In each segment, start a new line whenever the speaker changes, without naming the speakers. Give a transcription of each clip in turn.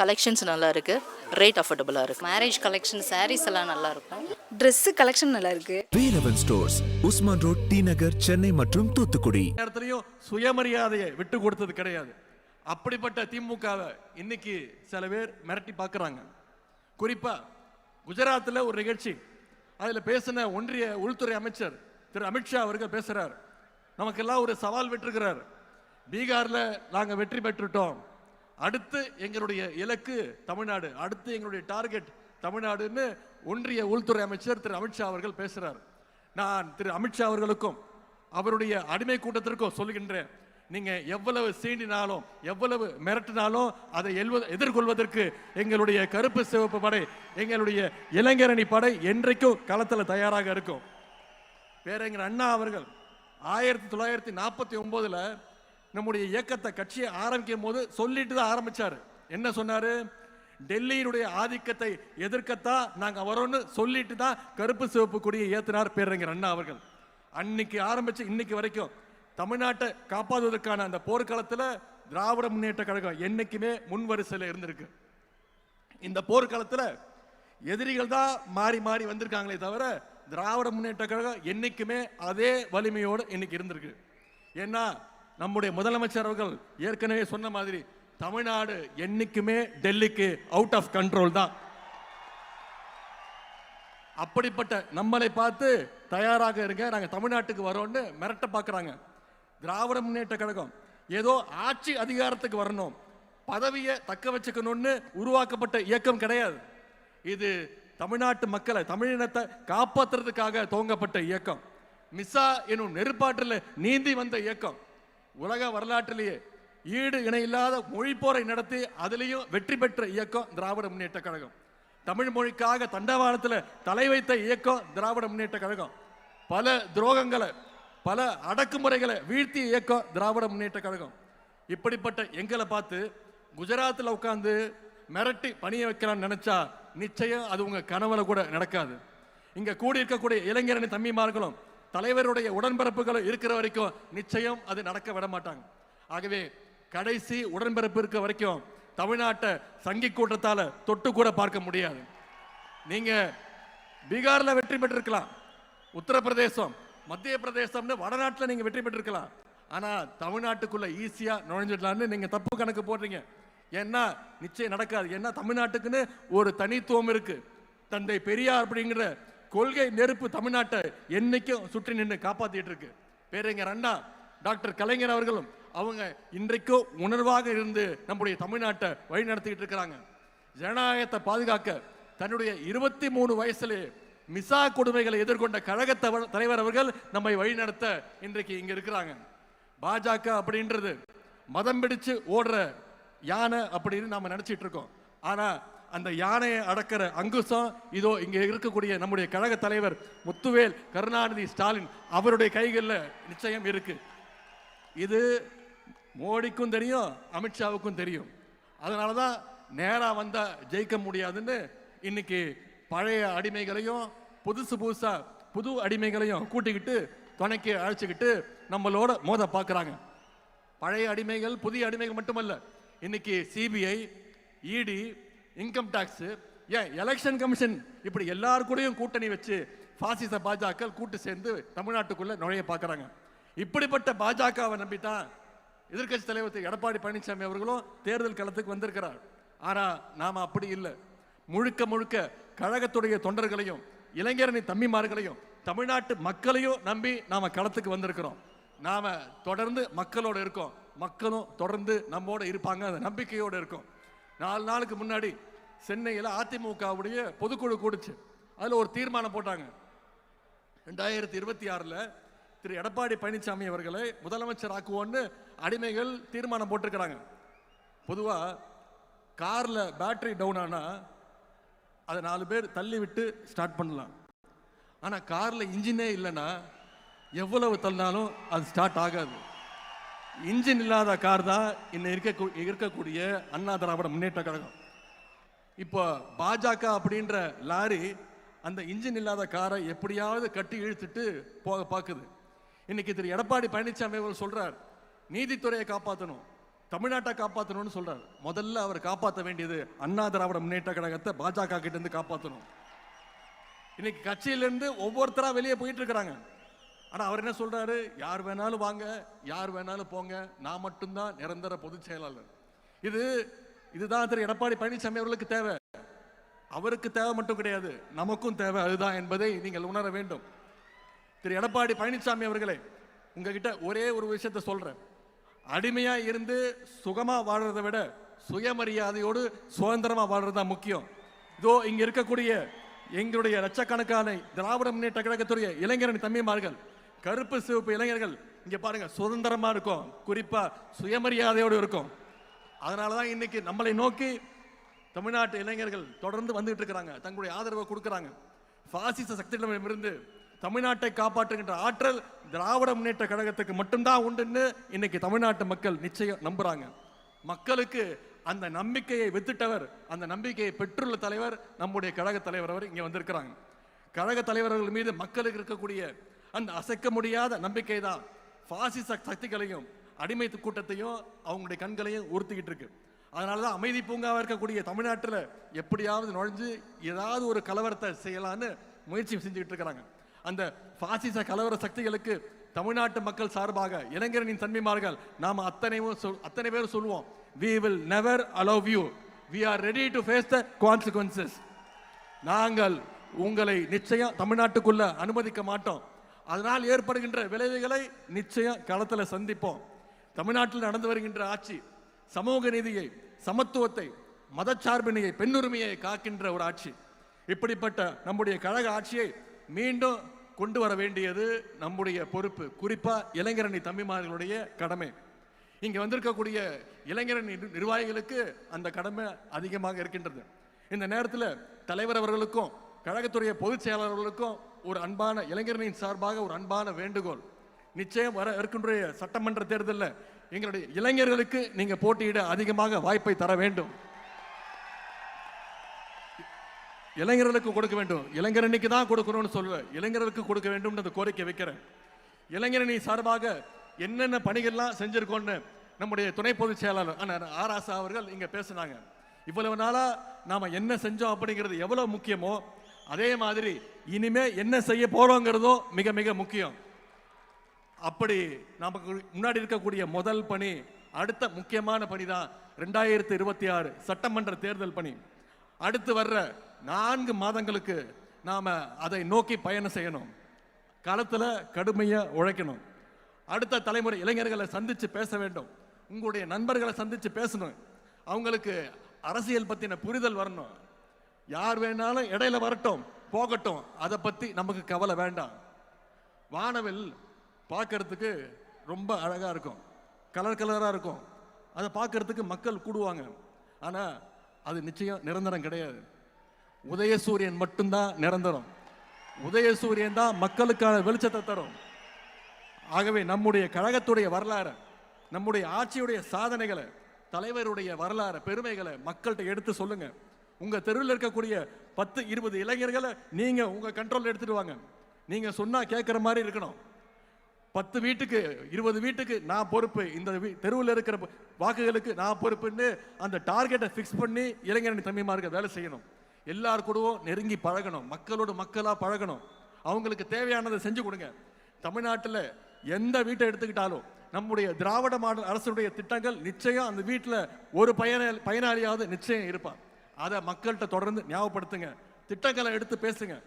Collections நல்லா இருக்கு. Rate அஃபோர்டபுளாக இருக்கு.
மேரேஜ் கலெக்ஷன் சாரீஸ் எல்லாம் நல்லா இருக்கும்.
ட்ரெஸ்ஸு கலெக்ஷன் நல்லா இருக்கு.
Velavan stores Usman road T Nagar Chennai மற்றும் தூத்துக்குடி.
நேரத்திலையும் சுயமரியாதையை விட்டு கொடுத்தது கிடையாது. அப்படிப்பட்ட திமுகவை இன்னைக்கு சில பேர் மிரட்டி பார்க்குறாங்க. குறிப்பா குஜராத்தில் ஒரு நிகழ்ச்சி. அதில் பேசின ஒன்றிய உள்துறை அமைச்சர் திரு அமித்ஷா அவர்கள் பேசுறார். நமக்கெல்லாம் ஒரு சவால் விட்டுருக்கிறார். பீகார்ல நாங்கள் வெற்றி பெற்றுட்டோம். அடுத்து எங்களுடைய இலக்கு தமிழ்நாடு அடுத்து எங்களுடைய டார்கெட் தமிழ்நாடுன்னு ஒன்றிய உள்துறை அமைச்சர் திரு அமித்ஷா அவர்கள் பேசுகிறார் நான் திரு அமித்ஷா அவர்களுக்கும் அவருடைய அடிமை கூட்டத்திற்கும் சொல்லுகின்றேன் நீங்கள் எவ்வளவு சீண்டினாலும் எவ்வளவு மிரட்டினாலும் அதை எல்வ- எதிர்கொள்வதற்கு எங்களுடைய கருப்பு சிவப்பு படை எங்களுடைய இளைஞரணி படை என்றைக்கும் களத்தில் தயாராக இருக்கும். பேரங்கர் அண்ணா அவர்கள் ஆயிரத்தி தொள்ளாயிரத்தி நாற்பத்தி ஒம்போதில் நம்முடைய இயக்கத்தை கட்சியை ஆரம்பிக்கும் போது சொல்லிட்டு தான் ஆரம்பித்தார் என்ன சொன்னார்? டெல்லியினுடைய ஆதிக்கத்தை எதிர்க்கத்தான் நாங்கள் வரோம்னு சொல்லிட்டு தான் கருப்பு சிவப்பு கொடியை ஏற்றினார் பேரறிஞர் அண்ணா அவர்கள். அன்னைக்கு ஆரம்பித்து இன்னைக்கு வரைக்கும் தமிழ்நாட்டை காப்பாற்றுவதற்கான அந்த போர்க்காலத்தில் திராவிட முன்னேற்ற கழகம் என்றைக்குமே முன் வரிசையில் இருந்திருக்கு. இந்த போர்க்காலத்தில் எதிரிகள் தான் மாறி மாறி வந்திருக்காங்களே தவிர திராவிட முன்னேற்ற கழகம் என்றைக்குமே அதே வலிமையோடு இன்னைக்கு இருந்திருக்கு. ஏன்னா நம்முடைய முதலமைச்சர் அவர்கள் ஏற்கனவே சொன்ன மாதிரி தமிழ்நாடு என்னைக்குமே டெல்லிக்கு அவுட் ஆஃப் கண்ட்ரோல் தான். அப்படிப்பட்ட நம்மளை பார்த்து தயாராக இருங்க நாங்கள் தமிழ்நாட்டுக்கு வரோம்னு மிரட்ட பார்க்குறாங்க. திராவிட முன்னேற்ற கழகம் ஏதோ ஆட்சி அதிகாரத்துக்கு வரணும் பதவியை தக்க வச்சுக்கணும்னு உருவாக்கப்பட்ட இயக்கம் கிடையாது. இது தமிழ்நாட்டு மக்களை தமிழினத்தை காப்பாற்றுறதுக்காக துவங்கப்பட்ட இயக்கம். மிசா எனும் நெருப்பாற்றில் நீந்தி வந்த இயக்கம். உலக வரலாற்றிலேயே ஈடு இணையில்லாத மொழிப்போரை நடத்தி அதுலேயும் வெற்றி பெற்ற இயக்கம் திராவிட முன்னேற்ற கழகம். தமிழ் மொழிக்காக தண்டவாளத்தில் தலை வைத்த இயக்கம் திராவிட முன்னேற்ற கழகம். பல துரோகங்களை பல அடக்குமுறைகளை வீழ்த்திய இயக்கம் திராவிட முன்னேற்ற கழகம். இப்படிப்பட்ட எங்களை பார்த்து குஜராத்தில் உட்காந்து மிரட்டி பணிய வைக்கலாம்னு நினச்சா நிச்சயம் அது உங்கள் கனவுல கூட நடக்காது. இங்கே கூடி இருக்கக்கூடிய இளைஞரணி தம்பிமார்களும் தலைவருடைய உடன்பிறப்புகள் இருக்கிற வரைக்கும் நிச்சயம் அது நடக்க விட மாட்டாங்க. ஆகவே கடைசி உடன்பிறப்பு இருக்க வரைக்கும் தமிழ்நாட்டை சங்கி கூட்டத்தால தொட்டு கூட பார்க்க முடியாது. நீங்க பீகார்ல வெற்றி பெற்றிருக்கலாம். உத்தரப்பிரதேசம் மத்திய பிரதேசம்னு வடநாட்டில் நீங்க வெற்றி பெற்றிருக்கலாம். ஆனா தமிழ்நாட்டுக்குள்ள ஈஸியா நுழைஞ்சிடலாம்னு நீங்க தப்பு கணக்கு போடுறீங்க. ஏன்னா நிச்சயம் நடக்காது. ஏன்னா தமிழ்நாட்டுக்குன்னு ஒரு தனித்துவம் இருக்கு. தந்தை பெரியார் அப்படிங்கிற கொள்கை நெருப்பு தமிழ்நாட்டை என்னைக்கும் சுற்றி நின்று காப்பாத்திட்டு இருக்கு. பேரறிஞர் அண்ணா டாக்டர் கலைஞர் அவர்களும் அவங்க இன்றைக்கும் உணர்வாக இருந்து நம்முடைய தமிழ்நாட்டை வழி நடத்திக்கிட்டு இருக்கிறாங்க. ஜனநாயகத்தை பாதுகாக்க தன்னுடைய இருபத்தி மூணு வயசுலே மிசா கொடுமைகளை எதிர்கொண்ட கழக தவ- தலைவர் அவர்கள் நம்மை வழிநடத்த இன்றைக்கு இங்க இருக்கிறாங்க. பாஜக அப்படின்றது மதம் பிடிச்சு ஓடுற யானை அப்படின்னு நாம நினைச்சிட்டு இருக்கோம். ஆனா அந்த யானையை அடக்கிற அங்குசம் இதோ இங்கே இருக்கக்கூடிய நம்முடைய கழக தலைவர் முத்துவேல் கருணாநிதி ஸ்டாலின் அவருடைய கைகளில் நிச்சயம் இருக்கு. இது மோடிக்கும் தெரியும் அமித்ஷாவுக்கும் தெரியும். அதனால தான் நேராக வந்தால் ஜெயிக்க முடியாதுன்னு இன்னைக்கு பழைய அடிமைகளையும் புதுசு புதுசாக புது அடிமைகளையும் கூட்டிக்கிட்டு துணைக்கு அழைச்சிக்கிட்டு நம்மளோட மோத பார்க்குறாங்க பழைய அடிமைகள் புதிய அடிமைகள் மட்டுமல்ல இன்னைக்கு சிபிஐ இடி இன்கம் டேக்ஸு ஏன் எலெக்ஷன் கமிஷன் இப்படி எல்லார் கூடயும் கூட்டணி வச்சு பாசிச பாஜக கூட்டு சேர்ந்து தமிழ்நாட்டுக்குள்ளே நுழைய பார்க்குறாங்க. இப்படிப்பட்ட பாஜகவை நம்பி தான் எதிர்க்கட்சி தலைவர் திரு. எடப்பாடி பழனிசாமி அவர்களும் தேர்தல் களத்துக்கு வந்திருக்கிறார். ஆனால் நாம் அப்படி இல்லை. முழுக்க முழுக்க கழகத்துடைய தொண்டர்களையும் இளைஞரணி தம்பிமார்களையும் தமிழ்நாட்டு மக்களையும் நம்பி நாம் களத்துக்கு வந்திருக்கிறோம். நாம் தொடர்ந்து மக்களோட இருக்கோம். மக்களும் தொடர்ந்து நம்மோடு இருப்பாங்க. அந்த நம்பிக்கையோடு இருக்கோம். நாலு நாளுக்கு முன்னாடி சென்னையில் அதிமுகவுடைய பொதுக்குழு கூடுச்சு. அதில் ஒரு தீர்மானம் போட்டாங்க. ரெண்டாயிரத்தி இருபத்தி ஆறில் திரு எடப்பாடி பழனிசாமி அவர்களை முதலமைச்சர் ஆக்குவோன்னு அடிமைகள் தீர்மானம் போட்டிருக்கிறாங்க. பொதுவாக காரில் பேட்டரி டவுன் ஆனால் அதை நாலு பேர் தள்ளி விட்டு ஸ்டார்ட் பண்ணலாம். ஆனால் காரில் இன்ஜினே இல்லைன்னா எவ்வளவு தள்ளினாலும் அது ஸ்டார்ட் ஆகாது. இன்ஜின் இல்லாத கார் தான் இன்னும் இருக்க இருக்கக்கூடிய அண்ணா திராவிட முன்னேற்ற கழகம். இப்போ பாஜக அப்படின்ற லாரி அந்த இன்ஜின் இல்லாத காரை எப்படியாவது கட்டி இழுத்துட்டு போக பார்க்குது இன்னைக்கு திரு. எடப்பாடி பழனிசாமி அவர் சொல்றார் நீதித்துறையை காப்பாற்றணும் தமிழ்நாட்டை காப்பாற்றணும்னு சொல்கிறார் முதல்ல அவர் காப்பாற்ற வேண்டியது அண்ணா திராவிட முன்னேற்ற கழகத்தை பாஜக கிட்ட இருந்து காப்பாற்றணும் இன்னைக்கு கட்சியிலேருந்து ஒவ்வொருத்தராக வெளியே போயிட்டு இருக்கிறாங்க. ஆனால் அவர் என்ன சொல்கிறாரு யார் வேணாலும் வாங்க யார் வேணாலும் போங்க. நான் மட்டும்தான் நிரந்தர பொதுச் செயலாளர். இது இதுதான் திரு எடப்பாடி பழனிசாமி அவர்களுக்கு தேவை. அவருக்கு தேவை மட்டும் கிடையாது. நமக்கும் தேவை அதுதான் என்பதை நீங்கள் உணர வேண்டும். திரு எடப்பாடி பழனிசாமி அவர்களே உங்ககிட்ட ஒரே ஒரு விஷயத்த சொல்கிறேன் அடிமையாக இருந்து சுகமாக வாழ்றதை விட சுயமரியாதையோடு சுதந்திரமாக வாழ்றது தான் முக்கியம். இதோ இங்கே இருக்கக்கூடிய எங்களுடைய லட்சக்கணக்கான திராவிட முன்னேற்ற கழகத்துடைய இளைஞரணி தம்பிமார்கள் கருப்பு சிவப்பு இளைஞர்கள் இங்கே பாருங்க சுதந்திரமா இருக்கும். குறிப்பா சுயமரியாதையோடு இருக்கும். அதனால தான் இன்னைக்கு நம்மளை நோக்கி தமிழ்நாட்டு இளைஞர்கள் தொடர்ந்து வந்துட்டு இருக்கிறாங்க. தங்களுடைய ஆதரவை கொடுக்குறாங்க. பாசிச சக்திகளிடமிருந்து தமிழ்நாட்டை காப்பாற்றுகின்ற ஆற்றல் திராவிட முன்னேற்ற கழகத்துக்கு மட்டும்தான் உண்டுன்னு இன்னைக்கு தமிழ்நாட்டு மக்கள் நிச்சயம் நம்புறாங்க. மக்களுக்கு அந்த நம்பிக்கையை வித்துட்டவர் அந்த நம்பிக்கையை பெற்றுள்ள தலைவர் நம்முடைய கழக தலைவர் அவர் இங்கே வந்திருக்கிறாங்க. கழக தலைவர்கள் மீது மக்களுக்கு இருக்கக்கூடிய அந்த அசைக்க முடியாத நம்பிக்கை தான் பாசிச சக்திகளையும் அடிமை கூட்டத்தையும் அவங்களுடைய கண்களையும் உறுத்திக்கிட்டு இருக்கு. அதனால தான் அமைதி பூங்காவாக இருக்கக்கூடிய தமிழ்நாட்டில் எப்படியாவது நுழைஞ்சு ஏதாவது ஒரு கலவரத்தை செய்யலான்னு முயற்சி செஞ்சுக்கிட்டு இருக்கிறாங்க. அந்த பாசிச கலவர சக்திகளுக்கு தமிழ்நாட்டு மக்கள் சார்பாக இளைஞரனின் தன்மைமார்கள் நாம் அத்தனையும் சொல் அத்தனை பேரும் சொல்லுவோம். We will never allow you we are ready to face the consequences நாங்கள் உங்களை நிச்சயம் தமிழ்நாட்டுக்குள்ள அனுமதிக்க மாட்டோம். அதனால் ஏற்படுகின்ற விளைவுகளை நிச்சயம் களத்தில் சந்திப்போம். தமிழ்நாட்டில் நடந்து வருகின்ற ஆட்சி சமூக நீதியை சமத்துவத்தை மதச்சார்பினையை பெண்ணுரிமையை காக்கின்ற ஒரு ஆட்சி. இப்படிப்பட்ட நம்முடைய கழக ஆட்சியை மீண்டும் கொண்டு வர வேண்டியது நம்முடைய பொறுப்பு. குறிப்பாக இளைஞரணி தம்பிமார்களுடைய கடமை. இங்கே வந்திருக்கக்கூடிய இளைஞரணி நிர்வாகிகளுக்கு அந்த கடமை அதிகமாக இருக்கின்றது. இந்த நேரத்தில் தலைவர் அவர்களுக்கும் கழகத்துடைய பொதுச் செயலாளர்களுக்கும் ஒரு அன்பான இளைஞரணியின் சார்பாக ஒரு அன்பான வேண்டுகோள். நிச்சயம் வர இருக்கின்ற சட்டமன்ற தேர்தலில் எங்களுடைய இளைஞர்களுக்கு நீங்கள் போட்டியிட அதிகமாக வாய்ப்பை தர வேண்டும். இளைஞர்களுக்கு கொடுக்க வேண்டும். இளைஞரணிக்கு தான் கொடுக்கணும்னு சொல்ல இளைஞர்களுக்கு கொடுக்க வேண்டும்னு கோரிக்கை வைக்கிறேன். இளைஞரணி சார்பாக என்னென்ன பணிகள்லாம் செஞ்சிருக்கோம்னு நம்முடைய துணை பொதுச் செயலாளர் ஆனால் ஆராசா அவர்கள் இங்கே பேசினாங்க. இவ்வளவு நாளாக நாம் என்ன செஞ்சோம் அப்படிங்கிறது எவ்வளோ முக்கியமோ அதே மாதிரி இனிமே என்ன செய்ய போறோங்கிறதும் மிக மிக முக்கியம். அப்படி நமக்கு முன்னாடி இருக்கக்கூடிய முதல் பணி அடுத்த முக்கியமான பணி தான் ரெண்டாயிரத்தி இருபத்தி ஆறு சட்டமன்ற தேர்தல் பணி. அடுத்து வர்ற நான்கு மாதங்களுக்கு நாம் அதை நோக்கி பயணம் செய்யணும். களத்தில் கடுமையாக உழைக்கணும். அடுத்த தலைமுறை இளைஞர்களை சந்தித்து பேச வேண்டும். உங்களுடைய நண்பர்களை சந்தித்து பேசணும். அவங்களுக்கு அரசியல் பற்றின புரிதல் வரணும். யார் வேணாலும் இடையில வரட்டும். போகட்டும். அதை பற்றி நமக்கு கவலை வேண்டாம். வானவில் பார்க்கறதுக்கு ரொம்ப அழகாக இருக்கும். கலர் கலராக இருக்கும். அதை பார்க்கறதுக்கு மக்கள் கூடுவாங்க. ஆனால் அது நிச்சயம் நிரந்தரம் கிடையாது. உதயசூரியன் மட்டும்தான் நிரந்தரம். உதயசூரியன் தான் மக்களுக்கான வெளிச்சத்தை தரும். ஆகவே நம்முடைய கழகத்துடைய வரலாறு நம்முடைய ஆட்சியுடைய சாதனைகளை தலைவருடைய வரலாறு பெருமைகளை மக்கள்கிட்ட எடுத்து சொல்லுங்கள் உங்கள் தெருவில் இருக்கக்கூடிய பத்து இருபது இளைஞர்களை நீங்கள் உங்கள் கண்ட்ரோலில் எடுத்துகிட்டு வாங்க. நீங்கள் சொன்னால் கேட்குற மாதிரி இருக்கணும். பத்து வீட்டுக்கு இருபது வீட்டுக்கு நான் பொறுப்பு. இந்த வீ- தெருவில் இருக்கிற வாக்குகளுக்கு நான் பொறுப்புன்னு அந்த டார்கெட்டை ஃபிக்ஸ் பண்ணி இளைஞரணி தம்பிமார்கள் வேலை செய்யணும். எல்லார் கூடவும் நெருங்கி பழகணும். மக்களோட மக்களாக பழகணும். அவங்களுக்கு தேவையானதை செஞ்சு கொடுங்க. தமிழ்நாட்டில் எந்த வீட்டை எடுத்துக்கிட்டாலும் நம்முடைய திராவிட மாடல் அரசுடைய திட்டங்கள் நிச்சயம் அந்த வீட்டில் ஒரு பயன பயனாளியாவது நிச்சயம் இருப்பான். அதை மக்கள்கிட்ட தொடர்ந்து ஞாபகப்படுத்துங்க. திட்டங்களை எடுத்து பேசுங்க.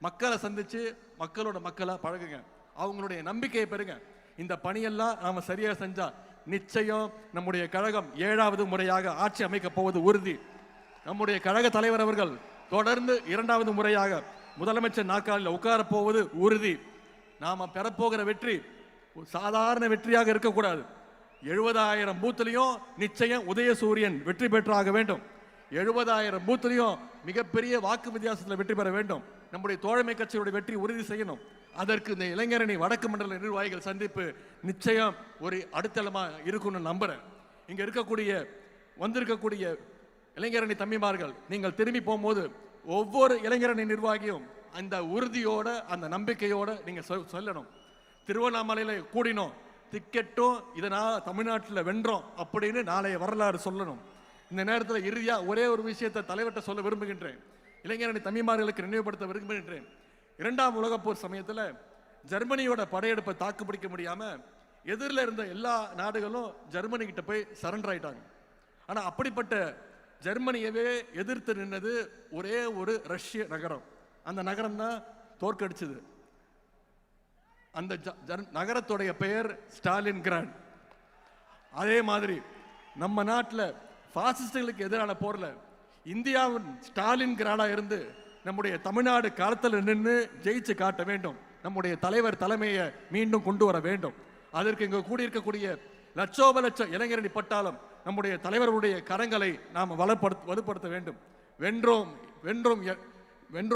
மக்களை சந்தித்து மக்களோட மக்களை பழகுங்க. அவங்களுடைய நம்பிக்கையை பெறுங்க. இந்த பணியெல்லாம் நாம் சரியாக செஞ்சால் நிச்சயம் நம்முடைய கழகம் ஏழாவது முறையாக ஆட்சி அமைக்கப் போவது உறுதி. நம்முடைய கழக தலைவர் அவர்கள் தொடர்ந்து இரண்டாவது முறையாக முதலமைச்சர் நாற்காலில் உட்கார போவது உறுதி. நாம் பெறப்போகிற வெற்றி சாதாரண வெற்றியாக இருக்கக்கூடாது. எழுபதாயிரம் பூத்துலையும் நிச்சயம் உதயசூரியன் வெற்றி பெற்றாக வேண்டும். எழுபதாயிரம் பூத்துலையும் மிகப்பெரிய வாக்கு வித்தியாசத்தில் வெற்றி பெற வேண்டும். நம்முடைய தோழமை கட்சியுடைய வெற்றி உறுதி செய்யணும். அதற்கு இந்த இளைஞரணி வடக்கு மண்டல நிர்வாகிகள் சந்திப்பு நிச்சயம் ஒரு அடுத்தளமாக இருக்கும்னு நம்புகிறேன் இங்கே இருக்கக்கூடிய வந்திருக்கக்கூடிய இளைஞரணி தம்பிமார்கள் நீங்கள் திரும்பி போகும்போது ஒவ்வொரு இளைஞரணி நிர்வாகியும் அந்த உறுதியோட அந்த நம்பிக்கையோட நீங்கள் சொ- சொல்லணும். திருவண்ணாமலையில் கூடினோம். திக்கெட்டும் இதனால் தமிழ்நாட்டில் வென்றோம் அப்படின்னு நாளைய வரலாறு சொல்லணும். இந்த நேரத்தில் இறுதியாக ஒரே ஒரு விஷயத்தை தலைவர்கிட்ட சொல்ல விரும்புகின்றேன். இளைஞரணி தமிழ்மார்களுக்கு நினைவுபடுத்த விரும்புகின்றேன். இரண்டாம் உலகப்போர் சமயத்தில் ஜெர்மனியோட படையெடுப்பை தாக்குப்பிடிக்க முடியாமல் எதிரில் இருந்த எல்லா நாடுகளும் ஜெர்மனிக்கிட்ட போய் சரண்டர் ஆயிட்டாங்க. ஆனால் அப்படிப்பட்ட ஜெர்மனியவே எதிர்த்து நின்னது ஒரே ஒரு ரஷ்ய நகரம். அந்த நகரம் தான் தோற்கடிச்சது. அந்த ஜ- நகரத்துடைய பெயர் ஸ்டாலின் கிராண்ட் அதே மாதிரி நம்ம நாட்டில் பாசிஸ்டுகளுக்கு எதிரான போரில் இந்தியாவின் ஸ்டாலின் கிராடா இருந்து நம்முடைய தமிழ்நாடு காலத்தில் நின்று ஜெயிச்சு காட்ட வேண்டும். நம்முடைய தலைவர் தலைமையை மீண்டும் கொண்டு வர வேண்டும். அதற்கு இங்கு கூடியிருக்கக்கூடிய லட்சோப லட்சம் இளைஞரணி பட்டாலும் நம்முடைய தலைவருடைய கரங்களை நாம் வலுப்படுத்த வலுப்படுத்த வேண்டும். வென்றோம் வென்றோம் வென்றோம்